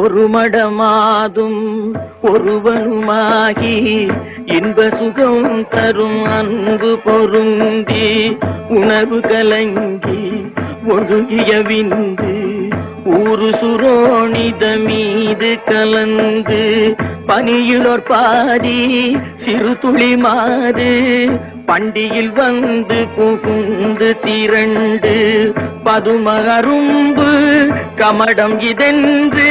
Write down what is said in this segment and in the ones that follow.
ஒரு மடமாதும் ஒருவனுமாகி இன்ப சுகம் தரும் அன்பு பொருந்தி உணர்வு கலங்கி ஒழுகிய விந்து ஊரு சுரோணித மீது கலந்து பனியிலோர் பாதி சிறு துளி மாது பண்டியில் வந்து புகுந்து திரண்டு பதுமகரும்பு கமடம் இதென்று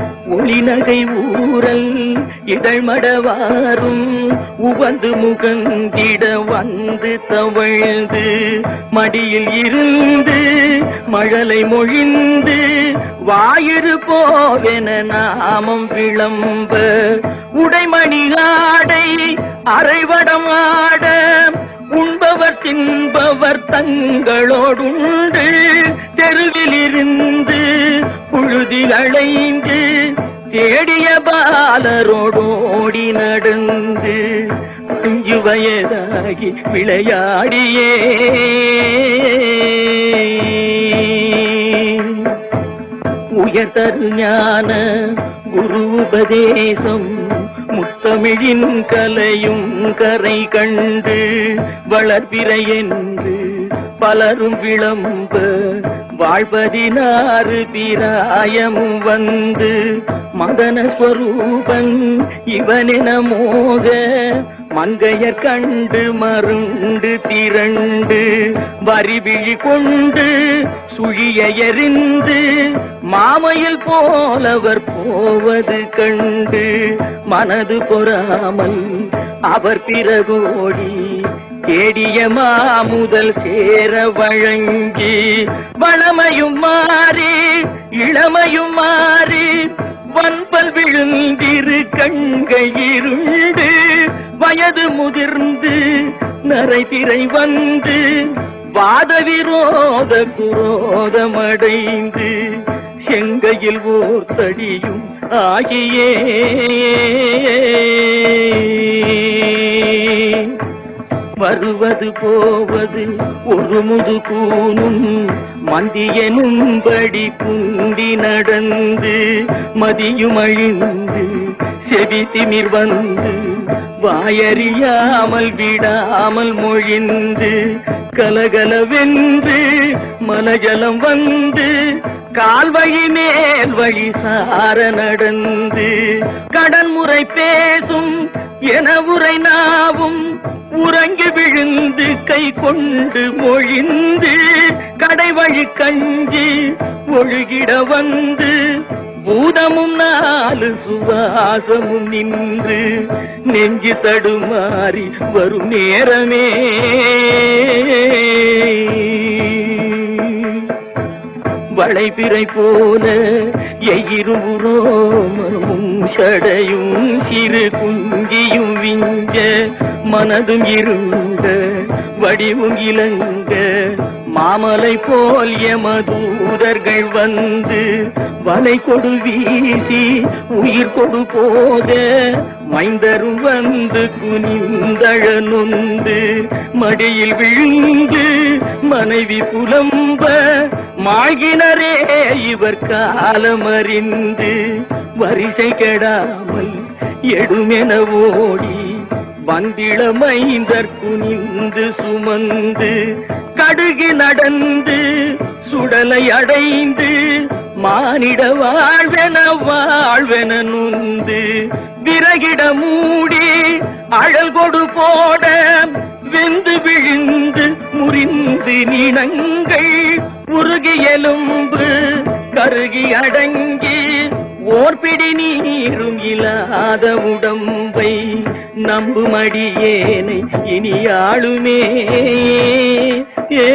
ஒளிநகை ஊரல் இதழ்மடவாரும் உவந்து முகந்திட வந்து தவழ்ந்து மடியில் இருந்து மழலை மொழிந்து வாயிறு போவென நாமம் விளம்ப உடைமணி ஆடை அரைவடம் ஆட உண்பவர் தின்பவர் தங்களோடுண்டு தெருவில் இருந்து புழுதில் அழைந்து தேடிய பாலரோடோடி நடந்து அஞ்சு வயதாகி விளையாடியே. உயர்தரு ஞான குரு உபதேசம் முத்தமிழின் கலையும் கரை கண்டு வளர்பிறை என்று பலரும் விளம்ப வாழ்வதினாறு பிராயம் வந்து மதனஸ்வரூபன் இவனென மோக மங்கையர் கண்டு மருண்டு திரண்டு வரிவிழி கொண்டு சுழிய எறிந்து மாமையில் போலவர் போவது கண்டு மனது பொறாமல் அவர் பிறகோடி தேடிய மாமுதல் சேர வழங்கி வளமையும் மாறி இளமையும் மாறி வன்பல் விழுந்திரு கண்கள் இருண்டு வயது முதிர்ந்து நரைதிரை வந்து வாத விரோத குரோதமடைந்து செங்கையில் ஓர் தடியும் ஆகியே. வருவது போவது ஒரு முது கூனும் மந்தியனும்படி குண்டி நடந்து மதியும் அழிந்து செவி திமிர் வந்து வாயறியாமல் விடாமல் மொழிந்து கலகலவென்று மலஜலம் வந்து கால்வழி மேல் வழி சார நடந்து கடன் முறை பேசும் என உரை நாவும் உறங்கி விழுந்து கை கொண்டு மொழிந்து கடை வழி கஞ்சி ஒழுகிட வந்து பூதமும் நாலு சுவாசமும் நின்று நெஞ்சு தடுமாறி வரும் நேரமே. வளைபிறை போல எயிருபுரோமமும் சடையும் சிறு குங்கியும் விங்க மனதும் இருங்க வடிவும் இலங்க. மாமலை போல் எமதூதர்கள் வந்து வலை கொடு வீசி உயிர் கொடு போத மைந்தரும் வந்து குனிந்தழ நொந்து மடியில் விழுந்து மனைவி புலம்ப மாகினரே இவர் காலமறிந்து வரிசை கெடாமல் எடுமென ஓடி வந்திள மைந்தர் குனிந்து சுமந்து கடுகு நடந்து சுடலை அடைந்து மானிட வாழ்வென வாழ்வென நுந்து சிறகிட மூடி அழல் கொடு போட வெந்து விழுந்து முறிந்து நினங்கள் உருகியலும்பு கருகி அடங்கி ஓர்பிடி நீரும் இல்லாத உடம்பை நம்புமடியேனை இனி ஆளுமே. ஏ